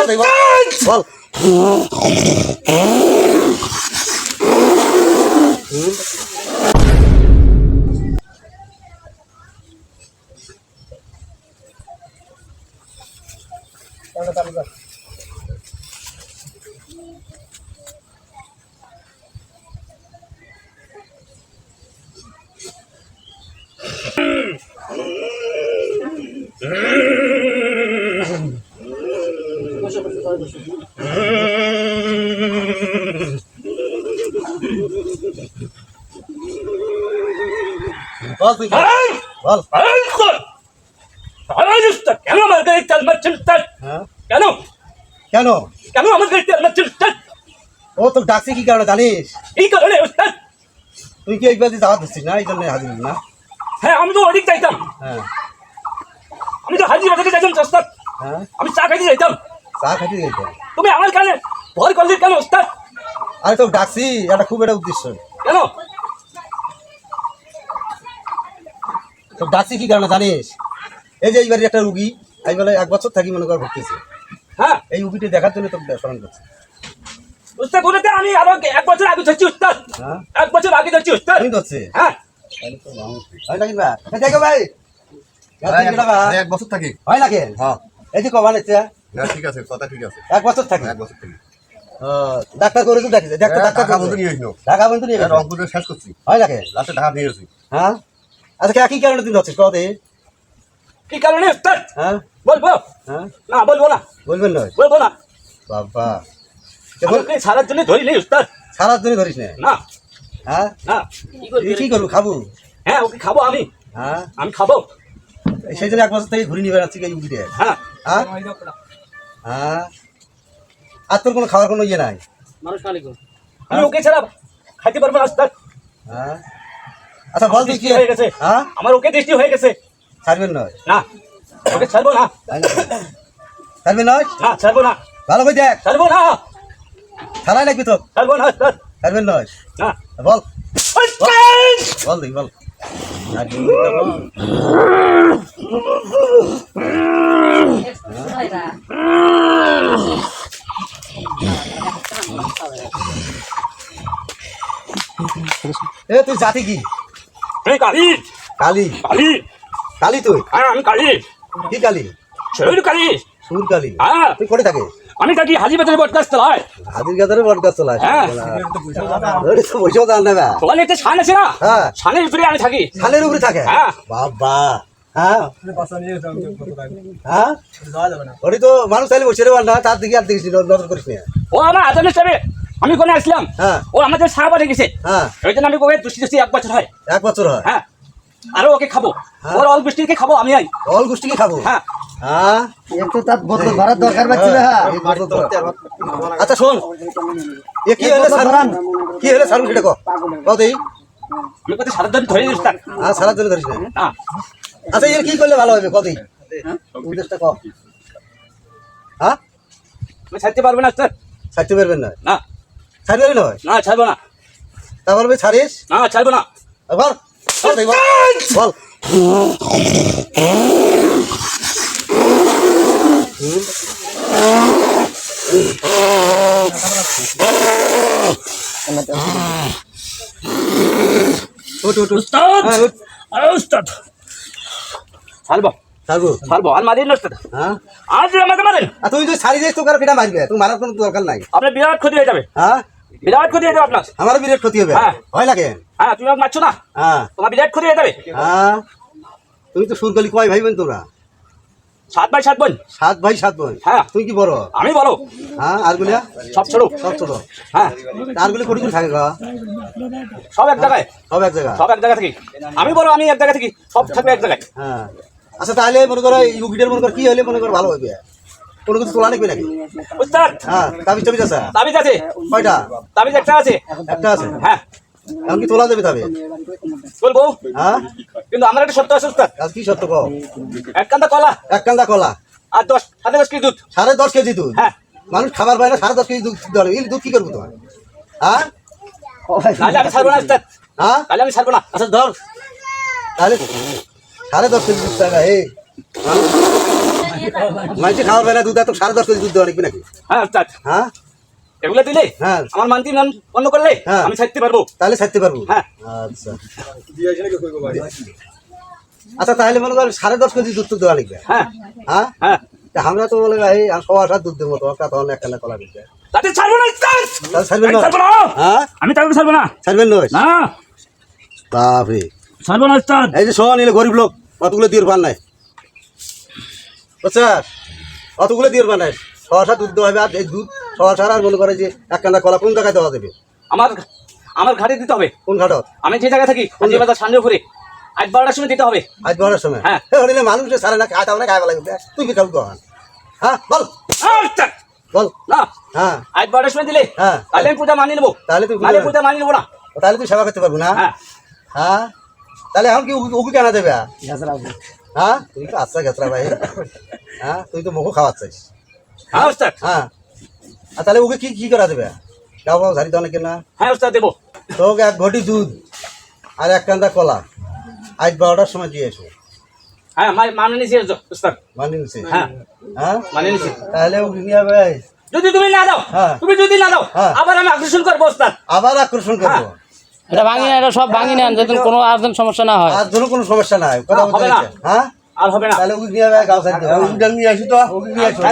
বল দেখি, বল বল তুই কেন আমার গাড়ি তেল মারছেন হ্যাঁ। কেন? কেন? কেন আমার গাড়ি তেল মারছেন? ও তো ডাকছে কি কারণে জানিস? এই কারণে? উস্তাদ তুই। কি একবার দাওয়াত দিচ্ছিস না? এই জন্য হাজির না? হ্যাঁ আমি তো অধিক চাইতাম হ্যাঁ। আমি তো হাজির বাজারে চাইতাম উস্তাদ হ্যাঁ? আমি চা খাইতে চাইতাম চা খাইতে গেছে তুমি আমার কানে ভর করলি কেন উস্তাদ আরে তো ডাকছি এটা খুব একটা উদ্দেশ্য। কেন? তো ডাকছি কি কারণে জানিস? এই যে এইবারে একটা রুগী এই বলে এক বছর থাকি মনে কর ভর্তিছে হ্যাঁ? এই রুগীটি দেখার জন্য তোকে স্মরণ করছি। উস্তাদ বলেতে আমি আরও এক বছর আগে ধরছি উস্তাদ। হ্যাঁ? এক বছর আগে ধরছি উস্তাদ। আমি হ্যাঁ। হয় দেখো ভাই। এক বছর থাকি। হয় নাকি? হ্যাঁ। এই যে কমান হচ্ছে হ্যাঁ ঠিক আছে কথা ঠিক আছে। এক বছর থাকি। এক বছর থাকি। ডাক্তার করে তো দেখেছে ডাক্তার ডাক্তার টাকা বন্ধু নিয়ে ঢাকা বন্ধু নিয়ে রংপুরে শেষ করছি। হয় নাকি? লাস্টে টাকা নিয়ে এসেছি হ্যাঁ? আচ্ছা কে- কি কারণে তুই ধরছিস কত কি কারণে? উস্তাদ হ্যাঁ? বলব হ্যাঁ? না বলব না। বলবেন নয় বলব না। বাবা। আমাকে সারার জন্য ধরি নেই উস্তাদ সারা দিনই ধরিস না? না। হ্যাঁ? না। কি করবি? খাব? হ্যাঁ ওকে খাব আমি। হ্যাঁ? আমি খাব। সেই জন্য এক বছর থেকে ঘুরে নিবে যাচ্ছি এই উঠে হ্যাঁ। হ্যাঁ? হ্যাঁ? আর তোর কোনো খাওয়ার কোনো ইয়ে নাই? মানুষ মালিক আমি ওকে ছাড়া খাইতে পারব না উস্তাদ হ্যাঁ? আচ্ছা বল তুই কি? হয়ে গেছে। হ্যাঁ? আমার ওকে দৃষ্টি হয়ে গেছে। ছাড়বেন নয় না ওকে ছাড়বো না। ছাড়বেন নয় না ছাড়বো না। ভালো করে দেখ। ছাড়বো না। ছাড়াই লাগবি তো। ছাড়বো না ছাড়বেন নয় না। বল। বল দেখি বল। এ তুই জাতি কি? আমি কালি। কালী। কালি। কালী তুই? হ্যাঁ আমি কালি। কি কালী? শরীর কালি। সুর কালী। হ্যাঁ। তুই করে থাকে? আমি থাকি হাজিবাজারে বটগাছ তলায়। হাজির গাদারে বট গাছ চলা হ্যাঁ। তো বসেও একটা ছান আছে না? হ্যাঁ। ছানের উপরে আমি থাকি। খালের উপরে থাকে? হ্যাঁ। বাবা। হ্যাঁ? হ্যাঁ? তো মানুষ চাইলে বসে রে না তার দিকে আর দেখিস নজর করিস না। ও আমার আদানের সাথে আমি কোনে আসলাম? হ্যাঁ। ও আমাদের সাহাবা গেছে। হ্যাঁ। ওই জন্য আমি কবে দুষ্টি দুষ্টি এক বছর হয়। এক বছর হয়? হ্যাঁ। আরও ওকে খাব। হ্যাঁ। ওর অল বৃষ্টিকে খাব আমি আই। অল গোষ্ঠীকে খাব? হ্যাঁ। হ্যাঁ। একটু তার বদল ধরার দরকার পাচ্ছিল হ্যাঁ। আচ্ছা শোন। এ কি হলে সারুন কি হলে সারুন সেটা কো। কও দেই আমি কোথায় সারা দিন ধরে দিস হ্যাঁ সারা দিন ধরিস না না আচ্ছা এর কি করলে ভালো হবে উদ্দেশ্যটা হ্যাঁ? ছাড়তে পারব না স্যার। ছাড়তে পারবেন না? না। পারবি নয়? না ছাড়বো না। তা বলবি ছাড়িস? না ছাড়বো না। বল বল। হ্যাঁ আরে উস্তাদ! ছাড়বো। ছাড়বো। ছাড়বো। আর মারিন না উস্তাদ? হ্যাঁ। আজ আমাকে মারেন আর তুই যদি ছাড়ি যাস তো কারও কেটা মারবে? তুই মারার কোনো দরকার নাই। আপনার বিরাট ক্ষতি হয়ে যাবে। হ্যাঁ? বিরাট ক্ষতি হয়ে আপনার। আমারও বিরাট ক্ষতি হবে। হ্যাঁ। হয় লাগে। হ্যাঁ তুমি আমাকে মারছো না? হ্যাঁ। তোমার বিরাট ক্ষতি হয়ে যাবে। হ্যাঁ। তুমি তো সুরকালি কয় ভাই বোন তোমরা? সাত বাই সাত বোন। সাত ভাই সাত বোন। হ্যাঁ। তুই কি বড়? আমি বলো হ্যাঁ আর গুলিয়া? সব ছোট। সব ছোট। হ্যাঁ। আর গুলি কোটি কোটি থাকে গা? সব এক জায়গায়। সব এক জায়গা সব এক জায়গা থেকে। আমি বলো আমি এক জায়গা থেকে। সব থাকবে এক জায়গায়। হ্যাঁ। আচ্ছা তাহলে মনে করো ইউকিটের মনে করো কি হলে মনে করো ভালো হবে? কোনো কিছু তোলা নাকি নাকি? উস্তাদ! হ্যাঁ তাবিজ টাবিজ আছে? তাবিজ আছে। কয়টা? তাবিজ একটা আছে। একটা আছে? হ্যাঁ। এমনকি তোলা যাবে তবে বলব হ্যাঁ? কিন্তু আমার একটা সত্য আছে উস্তাদ। আজ কি সত্য কও? এক কান্দা কলা। এক কান্দা কলা। আর দশ সাড়ে দশ কেজি দুধ। সাড়ে দশ কেজি দুধ? হ্যাঁ। মানুষ খাবার পায় না সাড়ে দশ কেজি দুধ দেওয়া এই দুধ কি করব তোমার? হ্যাঁ? তাহলে আমি ছাড়বো না উস্তাদ। হ্যাঁ? তাহলে আমি ছাড়বো না। আচ্ছা ধর। তাহলে সাড়ে দশ কেজি দুধ টাকা এই। মানছি খাওয়ার বেলা দুধ এত সাড়ে দশ কেজি দুধ দেওয়া লাগবে নাকি? হ্যাঁ হ্যাঁ? এগুলো দিলে হ্যাঁ। আমার মান্তি বন্ধ করলে হ্যাঁ। আমি ছাড়তে পারব। তাহলে ছাড়তে পারব। হ্যাঁ। আচ্ছা। আচ্ছা তাহলে মনে করেন সাড়ে দশ কেজি দুধ তো দেওয়া লাগবে। হ্যাঁ। হ্যাঁ? হ্যাঁ। আমরা তো বলে ভাই সবার সাথে দুধ দেবো তো একটা তখন একটা কলা দিচ্ছে তাতে ছাড়বো না তাহলে ছাড়বেন না। হ্যাঁ? আমি তাকে ছাড়বো না। ছাড়বেন না না। বাপরে। ছাড়বো না এই যে শোন এলে গরিব লোক অতগুলো দিয়ে পান নাই? অতগুলো দিয়ে নাই সহসা দুধ দেওয়া হবে আর এই দুধ সহসা আর মনে করে যে এক কান্দা কলা কোন জায়গায় দেওয়া দেবে আমার আমার ঘাটে দিতে হবে। কোন ঘাটত আমি যে জায়গায় থাকি যে বাজার সান্ডেপুরে আজ বারোটার সময় দিতে হবে। আজ বলার সময়? হ্যাঁ। হ্যাঁ হলে মানুষ সারে না খায় না খায় লাগবে তুই কি খাবি কখন হ্যাঁ বল। বল। না। হ্যাঁ। আজ বারোটার সময় দিলে হ্যাঁ। তাহলে আমি পূজা মানিয়ে নেব। তাহলে তুই নাহলে পূজা- মানিয়ে নেব না। তাহলে তুই সেবা করতে পারব না? হ্যাঁ। হ্যাঁ। তাহলে এখন কি উগু- উগু কেন দেবে? হ্যাঁ? তুই তো আচ্ছা গেছরা ভাই? হ্যাঁ? তুই তো মুখও খাওয়াচ্ছিস। হ্যাঁ উস্তাদ হ্যাঁ? আর তাহলে ওকে কি কি করা দেবে? গাও ঝাড়ি দাও নাকি না হ্যাঁ উস্তাদ দেবো। তোকে এক ঘটি দুধ আর এক কান্দা কলা। আজ বারোটার সময় দিয়ে এসো। হ্যাঁ মানে নিছি মানি নিছে হ্যাঁ। হ্যাঁ? মানে নিছি তাহলে ওকে নিয়ে ভাই যদি তুমি না দাও হ্যাঁ। তুমি যদি না দাও হ্যাঁ। আবার আমি আকর্ষণ করব আবার আকর্ষণ করব? এটা ভাঙি না এটা সব ভাঙি নেন যাতে কোনো আর যেন সমস্যা না হয়। আর জন্য কোনো সমস্যা নাই কথা হবে বলতে না। হ্যাঁ? আর হবে না। তাহলে ভাই গাও দাও ওকে নিয়ে আসি তো। ওকে নিয়ে আসো।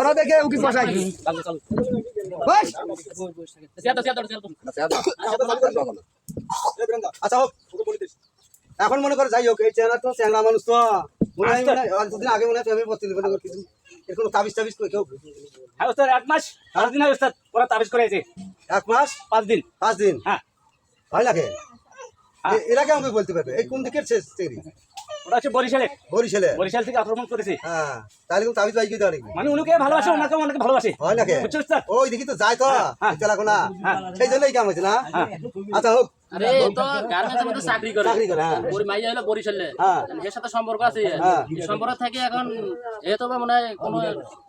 ওরা দেখে উকি আচ্ছা হোক। এখন মনে করে যাই হোক এই চেহারা তো চেহারা মানুষ তো। মনে হয় হয় আগে মনে হয় আমি মনে কিছু। এর কোনো তাবিজ টাবিজ করে কেউ হ্যাঁ উস্তাদ এক মাস পাঁচ দিন হয় ওস্তাদ ওরা তাবিজ করেছে এক মাস? পাঁচ দিন। পাঁচ দিন? হ্যাঁ। ভালো লাগে? হ্যাঁ। এরা কেমন করে বলতে পারবে? এই কোন দিকের শেষ চেরি হচ্ছে বরিশালে। বরিশালে? বরিশাল থেকে আক্রমণ করেছে। হ্যাঁ তাহলে কিন্তু তাবিজ বাইকে দেওয়া নাকি? মানে উনিকে ভালোবাসে ওনাকে অনেকে ভালোবাসে। হয় নাকি? বুঝছ উস্তাদ ওই দেখি তো যায় তো হ্যাঁ। চালাকো হ্যাঁ। সেই জন্যই কাম হয়েছে না? হ্যাঁ। আচ্ছা হোক। আরে তো গার্মেন্টসের মধ্যে চাকরি করে। চাকরি করে, হ্যাঁ। ওর মাইয়া হলো বরিশালে। হ্যাঁ। এর সাথে সম্পর্ক আছে। হ্যাঁ। সম্পর্ক থেকে এখন এ তো মনে হয় কোনো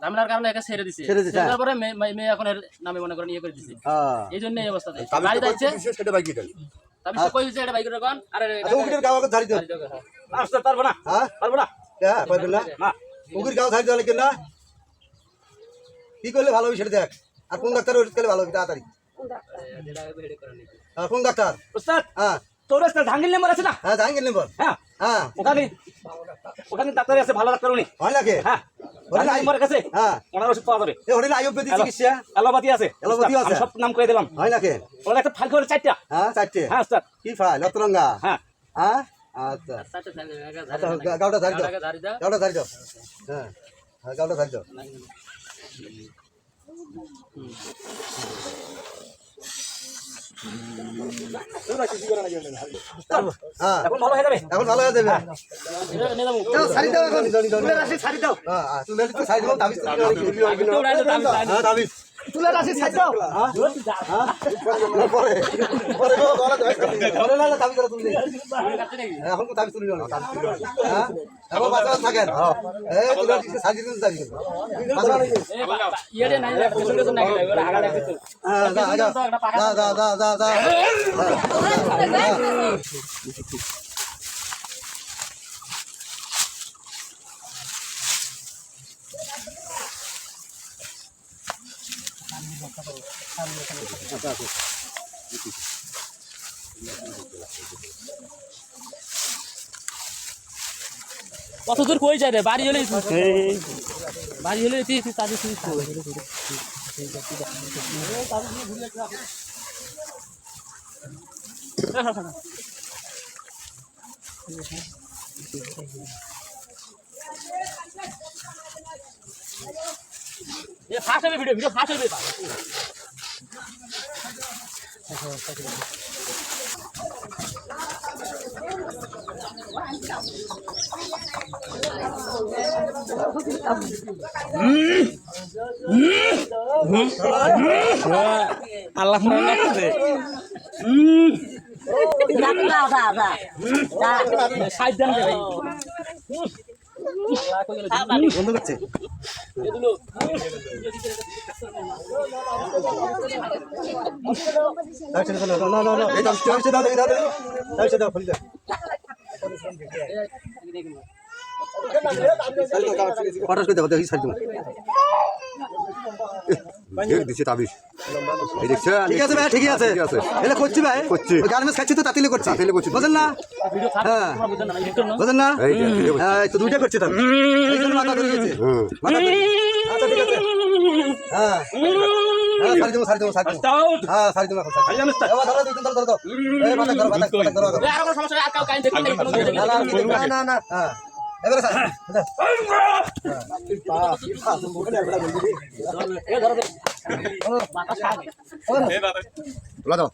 ঝামেলার কারণে একে ছেড়ে দিছে। ছেড়ে দিছে, হ্যাঁ। তারপরে মেয়ে এখন এর নামে মনে করেন ইয়ে করে দিছে। হ্যাঁ। এই জন্য এই অবস্থাতে বাড়ি যাচ্ছে সেটা বাকি কই এটা আরে আচ্ছা উকিলের ধারি দাও। না পারব না। হ্যাঁ? পারব না? হ্যাঁ পারবেন না না। উকির গাও ধারি দেওয়া নাকি না কি করলে ভালো হবে সেটা দেখ। আর কোন ডাক্তার ওষুধ খেলে ভালো হবে তাড়াতাড়ি। হ্যাঁ, কোন ডাক্তার? হ্যাঁ। তোর উস্তাদ ধাঙ্গিল নাম্বার আছে না? হ্যাঁ নম্বর। হ্যাঁ। হ্যাঁ। ওখানে ওখানে ডাক্তার আছে ভালো ডাক্তার উনি। হয় নাকি? হ্যাঁ। ওখানে কাছে। হ্যাঁ। ওনার ওষুধ পাওয়া যাবে। এ হোটেলে আয়ুর্বেদিক চিকিৎসা। অ্যালোপাথি আছে অ্যালোপ্যাথি আছে? সব নাম করে দিলাম। হয় নাকি? ওনার একটা ফাইল করে চারটা। হ্যাঁ চারটে। হ্যাঁ উস্তাদ কি ফাইল? লতরঙ্গা হ্যাঁ। হ্যাঁ? আচ্ছা। আচ্ছা গা- ধারি দাও। ধারি ধারি দাও। হ্যাঁ। হ্যাঁ গাওটা ধারি দাও। এখন ভালো হয়ে যাবে? এখন ভালো হয়ে যাবে। নিয়ে যাব দাও, এখন। তুলে রাখি শাড়ি দাও। হ্যাঁ হ্যাঁ, তুলে রাখি শাড়ি দাও তুলে রাখি। হ্যাঁ তুলে রাখি শাড়ি দাও। হ্যাঁ? হ্যাঁ পরে পরে গো গলা ধরে না না, করে তুলে হ্যাঁ, এখন তো তাবিজ তুলে না হ্যাঁ? এখন বাচ্চা থাকেন? এই তুলে রাখি শাড়ি দিতে যাবি ইয়ে নাই পেছন পেছন নাই হাগা লাগছে তো হ্যাঁ যা যা যা যা যা যা কত দূর কই যায় রে? বাড়ি হলে বাড়ি হলে তুই তাদের তুই ফাঁস হবে ভিডিও ভিডিও ফাঁস হবে। আল্লাহ সাইড দেন বন্ধ করছে খুলে করে দেখো দেখি সাইড দিচ্ছে দেখছে ঠিক আছে ভাই ঠিকই আছে। ঠিক আছে। এলে করছি ভাই। করছি। গার্মেন্টস খাচ্ছি তো তাতিলে করছি। তাতিলে করছি। বুঝলেন না? হ্যাঁ। বুঝলেন না। হ্যাঁ তো দুইটা করছি তাহলে। মাথা ধরে গেছে। আচ্ছা ঠিক আছে। হ্যাঁ। না। না হ্যাঁ। এবারে তোলা দাও।